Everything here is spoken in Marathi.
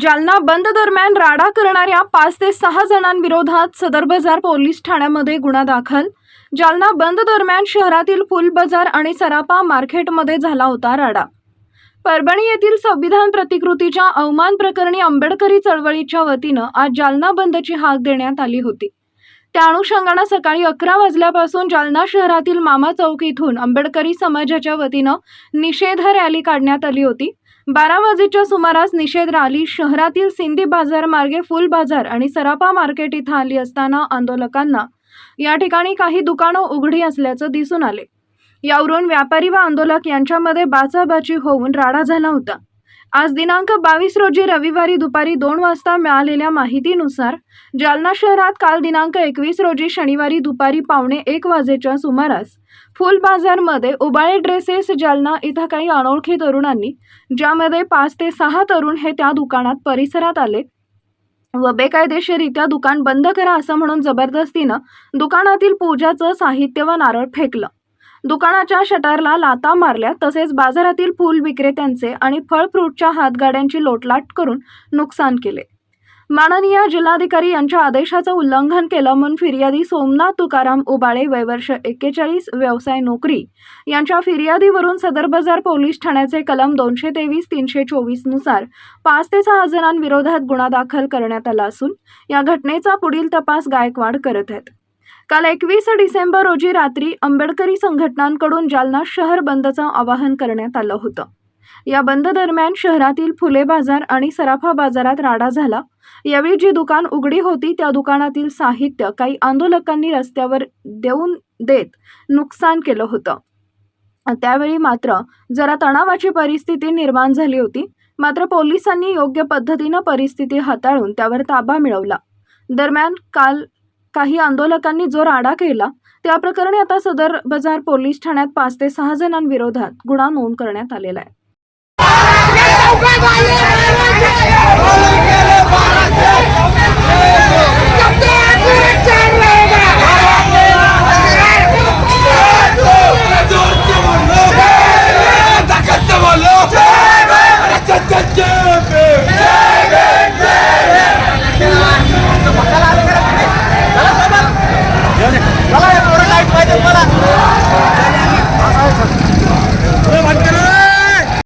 जालना बंद दरम्यान राडा करणाऱ्या पाच ते सहा जणांविरोधात सदर बाजार पोलीस ठाण्यामध्ये गुन्हा दाखल. जालना बंद दरम्यान शहरातील फुल बाजार आणि सरापा मार्केटमध्ये झाला होता राडा. परभणी येथील संविधान प्रतिकृतीच्या अवमान प्रकरणी आंबेडकरी चळवळीच्या वतीनं आज जालना बंदची हाक देण्यात आली होती. त्या अनुषंगानं सकाळी अकरा वाजल्यापासून जालना शहरातील मामा चौक इथून आंबेडकरी समाजाच्या वतीनं निषेध रॅली काढण्यात आली होती. बारा वाजेच्या सुमारास निषेध रॅली शहरातील सिंधी बाजार मार्गे फुल बाजार आणि सरापा मार्केट इथं आली असताना आंदोलकांना या ठिकाणी काही दुकानं उघडी असल्याचं दिसून आले. यावरून व्यापारी व आंदोलक यांच्यामध्ये बाचाबाची होऊन राडा झाला होता. आज दिनांक बावीस रोजी रविवारी दुपारी दोन वाजता मिळालेल्या माहितीनुसार जालना शहरात काल दिनांक एकवीस रोजी शनिवारी दुपारी पावणे एक वाजेच्या सुमारास फुल बाजारमध्ये उबाळे ड्रेसेस जालना इथं काही अनोळखी तरुणांनी ज्यामध्ये पाच ते सहा तरुण हे त्या दुकानात परिसरात आले. व बेकायदेशीररित्या दुकान बंद करा असं म्हणून जबरदस्तीनं दुकानातील पूजाचं साहित्य व नारळ फेकलं. दुकानाच्या शटरला लाता मारल्या तसेच बाजारातील फूल विक्रेत्यांचे आणि फळ फ्रूटच्या हातगाड्यांची लोटलाट करून नुकसान केले. माननीय जिल्हाधिकारी यांच्या आदेशाचं उल्लंघन केलं म्हणून फिर्यादी सोमनाथ तुकाराम उबाळे वयवर्ष एक्केचाळीस व्यवसाय नोकरी यांच्या फिर्यादीवरून सदर बाजार पोलीस ठाण्याचे कलम दोनशे तेवीस तीनशे चोवीसनुसार पाच ते सहा जणांविरोधात गुन्हा दाखल करण्यात आला असून या घटनेचा पुढील तपास गायकवाड करत आहेत. काल एकवीस डिसेंबर रोजी रात्री आंबेडकरी संघटनांकडून जालना शहर बंदचं आवाहन करण्यात आलं होतं. या बंद दरम्यान शहरातील फुले बाजार आणि सराफा बाजारात राडा झाला. यावेळी जी दुकान उघडी होती त्या दुकानातील साहित्य काही आंदोलकांनी रस्त्यावर देऊन देत नुकसान केलं होतं. त्यावेळी मात्र जरा तणावाची परिस्थिती निर्माण झाली होती. मात्र पोलिसांनी योग्य पद्धतीनं परिस्थिती हाताळून त्यावर ताबा मिळवला. दरम्यान काल काही आंदोलकांनी जो राडा केला. त्या प्रकरणी आता सदर बाजार पोलीस ठाण्यात पाच ते सहा जणांविरोधात गुन्हा नोंद करण्यात आलेला आहे. 감사합니다.